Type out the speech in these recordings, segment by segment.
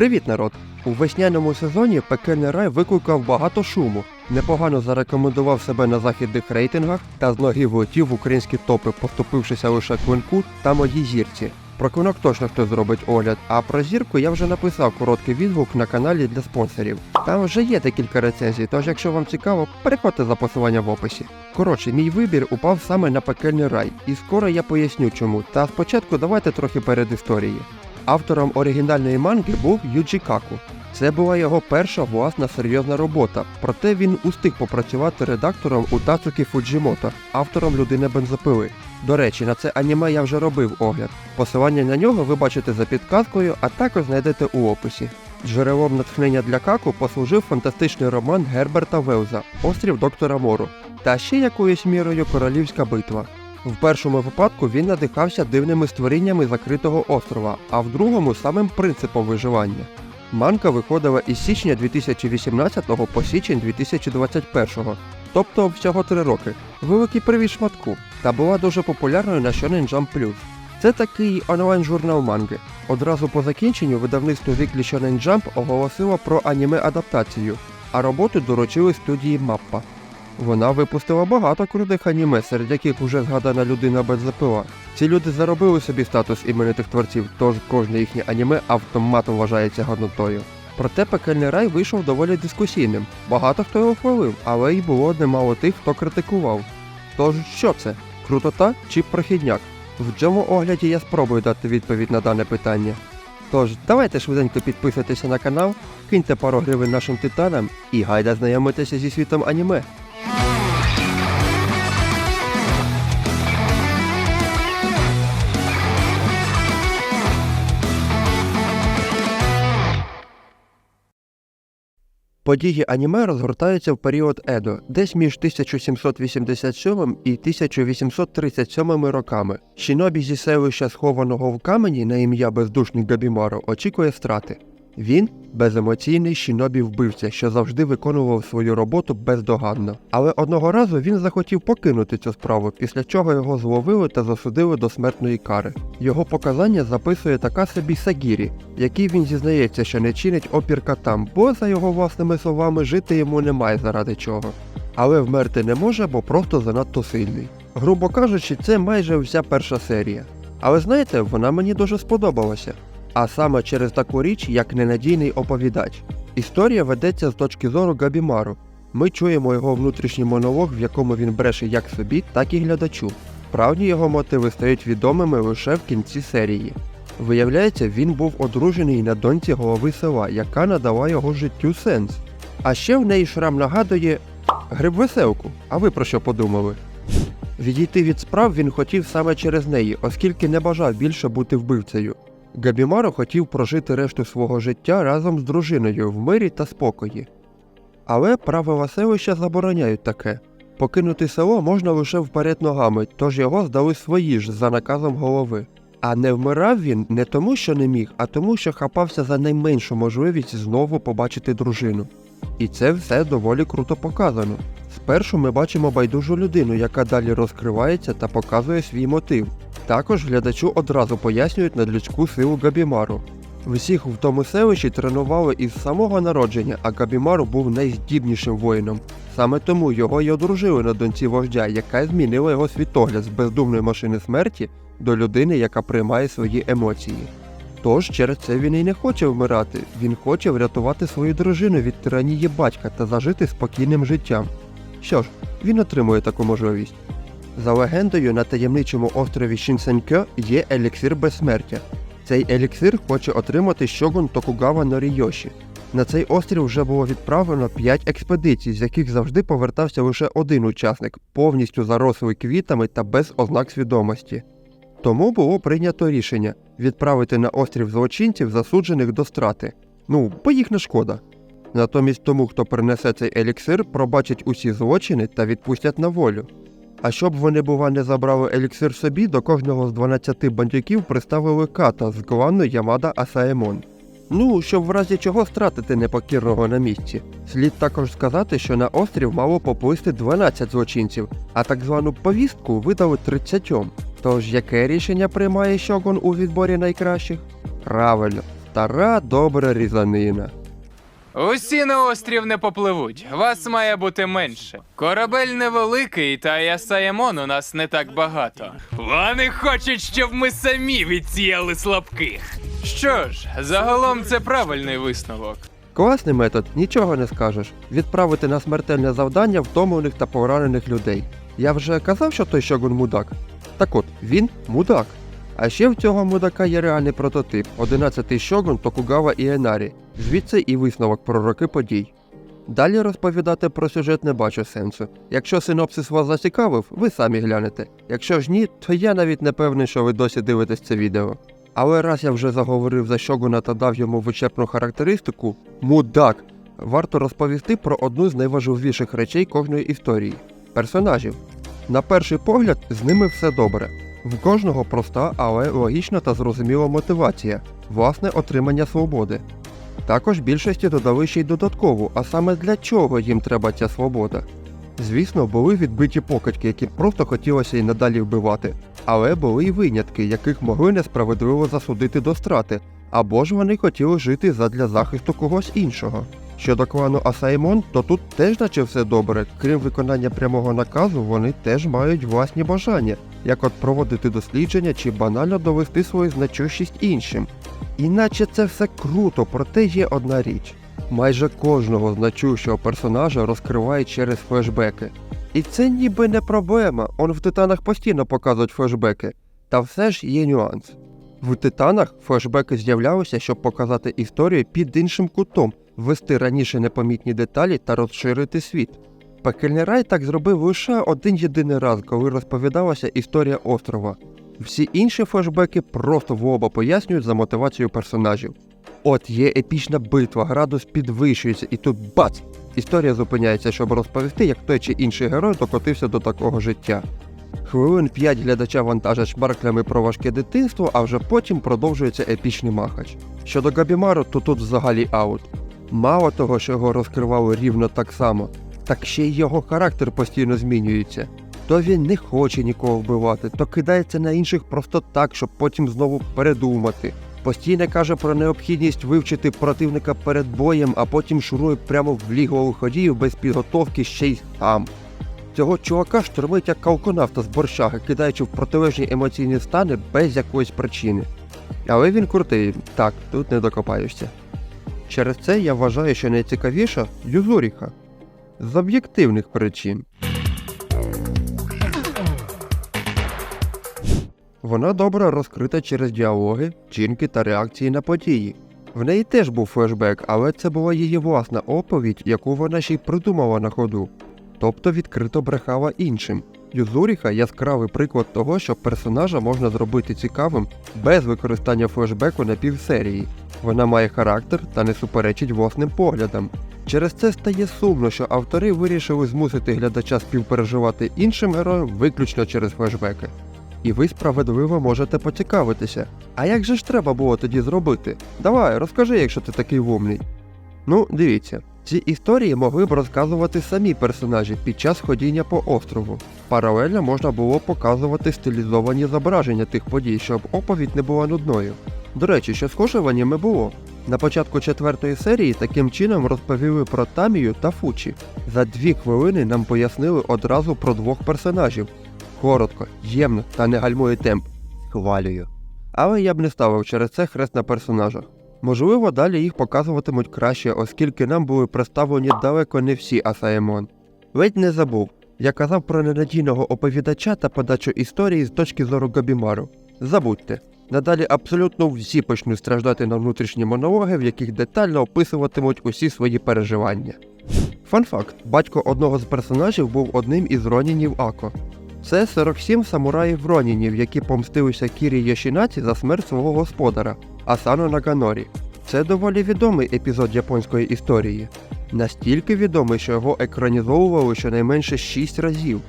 Привіт, народ! У весняному сезоні пекельний рай викликав багато шуму. Непогано зарекомендував себе на західних рейтингах та з ноги влетів в українські топи, поступившися лише клинку та моїй зірці. Про клинок точно хтось зробить огляд, а про зірку я вже написав короткий відгук на каналі для спонсорів. Там вже є декілька рецензій, тож якщо вам цікаво, переходьте за посилання в описі. Коротше, мій вибір упав саме на пекельний рай, і скоро я поясню чому. Та спочатку давайте трохи перед історії. Автором оригінальної манги був Юджі Каку. Це була його перша власна серйозна робота, проте він устиг попрацювати редактором у Тацукі Фуджімото, автором людини бензопили. До речі, на це аніме я вже робив огляд. Посилання на нього ви бачите за підказкою, а також знайдете у описі. Джерелом натхнення для Каку послужив фантастичний роман Герберта Велза Острів доктора Мору та ще якоюсь мірою Королівська битва. В першому випадку він надихався дивними створіннями закритого острова, а в другому самим принципом виживання. Манка виходила із січня 2018 по січень 2021, тобто всього три роки. Великий привіт шматку, та була дуже популярною на Shonen Jump. Це такий онлайн-журнал манги. Одразу по закінченню видавництво Weekly Shonen Jump оголосило про аніме-адаптацію, а роботу доручили студії Маппа. Вона випустила багато крутих аніме, серед яких уже згадана людина бензопила. Ці люди заробили собі статус іменитих творців, тож кожне їхнє аніме автоматом вважається годнотою. Проте пекельний рай вийшов доволі дискусійним. Багато хто його хвалив, але й було немало тих, хто критикував. Тож що це? Крутота чи прохідняк? В цьому огляді я спробую дати відповідь на дане питання. Тож, давайте швиденько підписуйтеся на канал, киньте пару гривень нашим титанам і гайда знайомитися зі світом аніме. Події аніме розгортаються в період Едо, десь між 1787 і 1837 роками. Шінобі зі селища, схованого в камені на ім'я бездушний Габімаро, очікує страти. Він беземоційний шінобі вбивця, що завжди виконував свою роботу бездоганно. Але одного разу він захотів покинути цю справу, після чого його зловили та засудили до смертної кари. Його показання записує така собі Сагірі, який він зізнається, що не чинить опір катам, бо, за його власними словами, жити йому немає заради чого. Але вмерти не може, бо просто занадто сильний. Грубо кажучи, це майже вся перша серія. Але знаєте, вона мені дуже сподобалася. А саме через таку річ, як ненадійний оповідач. Історія ведеться з точки зору Габімару. Ми чуємо його внутрішній монолог, в якому він бреше як собі, так і глядачу. Правді його мотиви стають відомими лише в кінці серії. Виявляється, він був одружений на доньці голови села, яка надала його життю сенс. А ще в неї шрам нагадує гриб веселку. А ви про що подумали? Відійти від справ він хотів саме через неї, оскільки не бажав більше бути вбивцею. Габімаро хотів прожити решту свого життя разом з дружиною в мирі та спокої. Але правила селища забороняють таке. Покинути село можна лише вперед ногами, тож його здали свої ж за наказом голови. А не вмирав він не тому, що не міг, а тому, що хапався за найменшу можливість знову побачити дружину. І це все доволі круто показано. Спершу ми бачимо байдужу людину, яка далі розкривається та показує свій мотив. Також глядачу одразу пояснюють надлюдську силу Габімару. Всіх в тому селищі тренували із самого народження, а Габімару був найздібнішим воїном. Саме тому його й одружили на доньці вождя, яка змінила його світогляд з бездумної машини смерті до людини, яка приймає свої емоції. Тож через це він і не хоче вмирати, він хоче врятувати свою дружину від тиранії батька та зажити спокійним життям. Що ж, він отримує таку можливість. За легендою, на таємничому острові Шінсенкьо є еліксир безсмертя. Цей еліксир хоче отримати щогун Токугава Норійоші. На цей острів вже було відправлено 5 експедицій, з яких завжди повертався лише один учасник, повністю зарослий квітами та без ознак свідомості. Тому було прийнято рішення відправити на острів злочинців, засуджених до страти. Ну, бо їх не шкода. Натомість тому, хто принесе цей еліксир, пробачать усі злочини та відпустять на волю. А щоб вони, бува, не забрали еліксир собі, до кожного з 12 бандюків приставили ката з клану Ямада Асаемон. Ну, щоб в разі чого стратити непокірного на місці. Слід також сказати, що на острів мало поплисти 12 злочинців, а так звану повістку видали 30. Тож яке рішення приймає Щогон у відборі найкращих? Правильно, Стара добра різанина. Усі на острів не попливуть. Вас має бути менше. Корабель невеликий, та й Асаємон у нас не так багато. Вони хочуть, щоб ми самі відсіяли слабких. Що ж, загалом це правильний висновок. Класний метод, нічого не скажеш. Відправити на смертельне завдання втомлених та поранених людей. Я вже казав, що той Шогун мудак. Так от, він мудак. А ще в цього мудака є реальний прототип 11-й Шогун Токугава Іенарі. Звідси і висновок про роки подій. Далі розповідати про сюжет не бачу сенсу. Якщо синопсис вас зацікавив, ви самі глянете. Якщо ж ні, то я навіть не певний, що ви досі дивитесь це відео. Але раз я вже заговорив за Шогуна та дав йому вичерпну характеристику мудак, варто розповісти про одну з найважливіших речей кожної історії персонажів. На перший погляд, з ними все добре. В кожного проста, але логічна та зрозуміла мотивація власне отримання свободи. Також більшості додали ще й додаткову, а саме для чого їм треба ця свобода. Звісно, були відбиті покидьки, які просто хотілося й надалі вбивати, але були й винятки, яких могли несправедливо засудити до страти, або ж вони хотіли жити задля захисту когось іншого. Щодо клану Асаймон, то тут теж наче все добре, крім виконання прямого наказу, вони теж мають власні бажання, як от проводити дослідження чи банально довести свою значущість іншим. Іначе це все круто, проте є одна річ. Майже кожного значущого персонажа розкривають через флешбеки. І це ніби не проблема, он в титанах постійно показують флешбеки. Та все ж є нюанс. В титанах флешбеки з'являлися, щоб показати історію під іншим кутом, ввести раніше непомітні деталі та розширити світ. Пекельний рай так зробив лише один єдиний раз, коли розповідалася історія острова. Всі інші флешбеки просто в оба пояснюють за мотивацію персонажів. От є епічна битва, градус підвищується, і тут бац! Історія зупиняється, щоб розповісти, як той чи інший герой докотився до такого життя. Хвилин 5 глядача вантажать шмарклями про важке дитинство, а вже потім продовжується епічний махач. Щодо Габімару, то тут взагалі аут. Мало того, що його розкривали рівно так само, так ще й його характер постійно змінюється. То він не хоче нікого вбивати, то кидається на інших просто так, щоб потім знову передумати. Постійно каже про необхідність вивчити противника перед боєм, а потім шурує прямо в лігу ходіїв без підготовки ще й сам. Цього чувака штурмить як калконавта з борщаги, кидаючи в протилежні емоційні стани без якоїсь причини. Але він крутий, так, тут не докопаєшся. Через це я вважаю, що найцікавіша Юзуріха. З об'єктивних причин. Вона добре розкрита через діалоги, вчинки та реакції на події. В неї теж був флешбек, але це була її власна оповідь, яку вона ще й придумала на ходу. Тобто відкрито брехала іншим. Юзуріха яскравий приклад того, що персонажа можна зробити цікавим без використання флешбеку на півсерії. Вона має характер та не суперечить власним поглядам. Через це стає сумно, що автори вирішили змусити глядача співпереживати іншим героям виключно через флешбеки. І ви справедливо можете поцікавитися. А як же ж треба було тоді зробити? Давай, розкажи, якщо ти такий вумний. Ну, дивіться, ці історії могли б розказувати самі персонажі під час ходіння по острову. Паралельно можна було показувати стилізовані зображення тих подій, щоб оповідь не була нудною. До речі, що схоже в аніме було. На початку четвертої серії таким чином розповіли про Тамію та Фучі. За дві хвилини нам пояснили одразу про двох персонажів. Коротко, ємно та не гальмує темп. Хвалюю. Але я б не ставив через це хрест на персонажах. Можливо, далі їх показуватимуть краще, оскільки нам були представлені далеко не всі Асаемон. Ледь не забув. Я казав про ненадійного оповідача та подачу історії з точки зору Габімару. Забудьте. Надалі абсолютно всі почнуть страждати на внутрішні монологи, в яких детально описуватимуть усі свої переживання. Фан-факт: батько одного з персонажів був одним із ронінів Ако. Це 47 самураїв ронінів, які помстилися Кірі Йошінаці за смерть свого господара Асано Наганорі. Це доволі відомий епізод японської історії. Настільки відомий, що його екранізовували щонайменше 6 разів.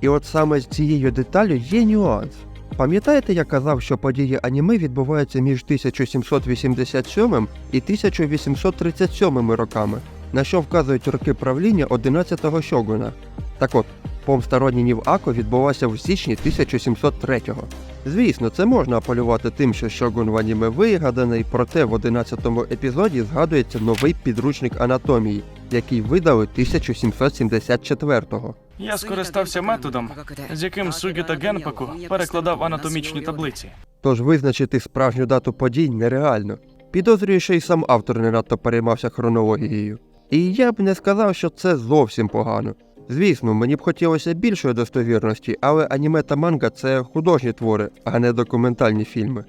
І от саме з цією деталю є нюанс. Пам'ятаєте, я казав, що події аніме відбуваються між 1787 і 1837 роками, на що вказують роки правління 11-го шогуна. Так от, Помста Ронінів Ако відбулася в січні 1703-го. Звісно, це можна апелювати тим, що Шогун в аніме вигаданий, проте в 11-му епізоді згадується новий підручник анатомії, який видали 1774-го. Я скористався методом, з яким Сугіта Генпаку перекладав анатомічні таблиці. Тож визначити справжню дату подій нереально. Підозрюю, що й сам автор не надто переймався хронологією. І я б не сказав, що це зовсім погано. Звісно, мені б хотілося більшої достовірності, але аніме та манга це художні твори, а не документальні фільми.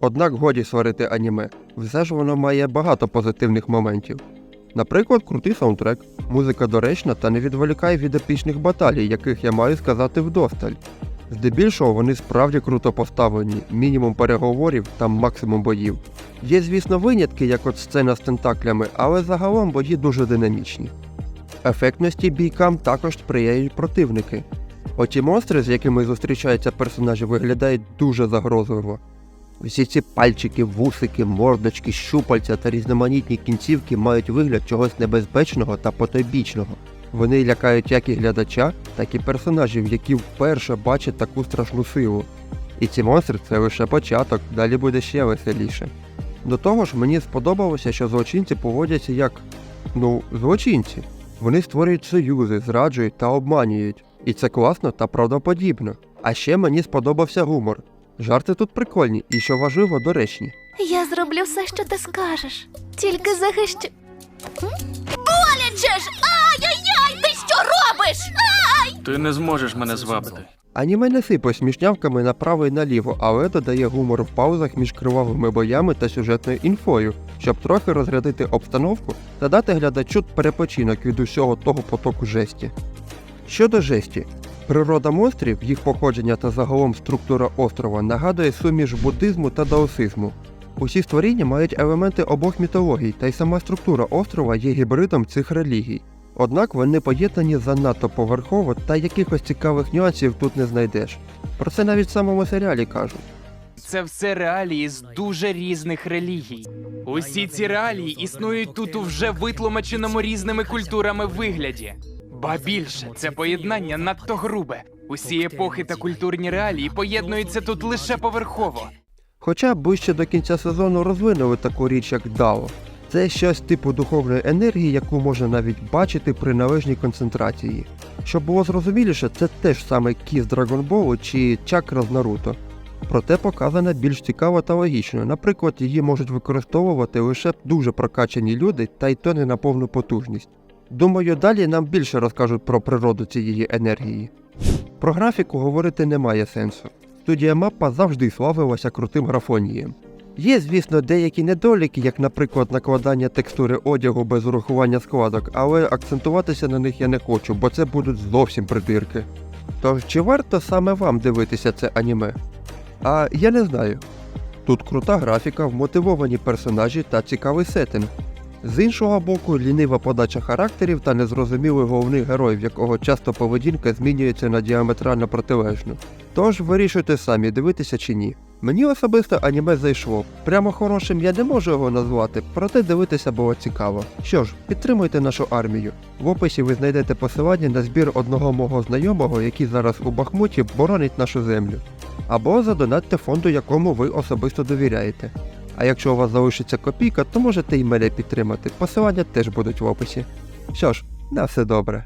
Однак годі сварити аніме. Все ж воно має багато позитивних моментів. Наприклад, крутий саундтрек, музика доречна та не відволікає від епічних баталій, яких я маю сказати вдосталь. Здебільшого вони справді круто поставлені, мінімум переговорів та максимум боїв. Є, звісно, винятки, як от сцена з тентаклями, але загалом бої дуже динамічні. Ефектності бійкам також сприяють противники. Оті монстри, з якими зустрічаються персонажі, виглядають дуже загрозливо. Всі ці пальчики, вусики, мордочки, щупальця та різноманітні кінцівки мають вигляд чогось небезпечного та потойбічного. Вони лякають як і глядача, так і персонажів, які вперше бачать таку страшну силу. І ці монстри це лише початок, далі буде ще веселіше. До того ж, мені сподобалося, що злочинці поводяться як ну, злочинці. Вони створюють союзи, зраджують та обманюють. І це класно та правдоподібно. А ще мені сподобався гумор. Жарти тут прикольні і, що важливо, доречні. Я зроблю все, що ти скажеш. Тільки захищу. Боляче ж! Ай-яй-яй! Ти що робиш? Ай! Ти не зможеш мене звабити. Аніме не сипе смішнявками направо і наліво, але додає гумор в паузах між кривавими боями та сюжетною інфою, щоб трохи розрядити обстановку та дати глядачу перепочинок від усього того потоку жесті. Щодо жесті, природа монстрів, їх походження та загалом структура острова нагадує суміш буддизму та даосизму. Усі створіння мають елементи обох мітологій, та й сама структура острова є гібридом цих релігій. Однак вони поєднані занадто поверхово та якихось цікавих нюансів тут не знайдеш. Про це навіть в самому серіалі кажуть. Це все реалії з дуже різних релігій. Усі ці реалії існують тут у вже витлумаченому різними культурами вигляді. Ба більше, це поєднання надто грубе. Усі епохи та культурні реалії поєднуються тут лише поверхово. Хоча ближче до кінця сезону розвинули таку річ, як Дао. Це щось типу духовної енергії, яку можна навіть бачити при належній концентрації. Щоб було зрозуміліше, це теж саме кі з Драгонболу чи чакра з Наруто. Проте показана більш цікаво та логічно. Наприклад, її можуть використовувати лише дуже прокачані люди, та й то не на повну потужність. Думаю, далі нам більше розкажуть про природу цієї енергії. Про графіку говорити немає сенсу. Студія Маппа завжди славилася крутим графонієм. Є, звісно, деякі недоліки, як, наприклад, накладання текстури одягу без урахування складок, але акцентуватися на них я не хочу, бо це будуть зовсім придирки. Тож чи варто саме вам дивитися це аніме? А я не знаю. Тут крута графіка, вмотивовані персонажі та цікавий сеттинг. З іншого боку, лінива подача характерів та незрозумілий головний герой, в якого часто поведінка змінюється на діаметрально протилежну. Тож вирішуйте самі, дивитися чи ні. Мені особисто аніме зайшло. Прямо хорошим я не можу його назвати, проте дивитися було цікаво. Що ж, підтримуйте нашу армію. В описі ви знайдете посилання на збір одного мого знайомого, який зараз у Бахмуті боронить нашу землю. Або задонатьте фонду, якому ви особисто довіряєте. А якщо у вас залишиться копійка, то можете і мене підтримати. Посилання теж будуть в описі. Що ж, на все добре.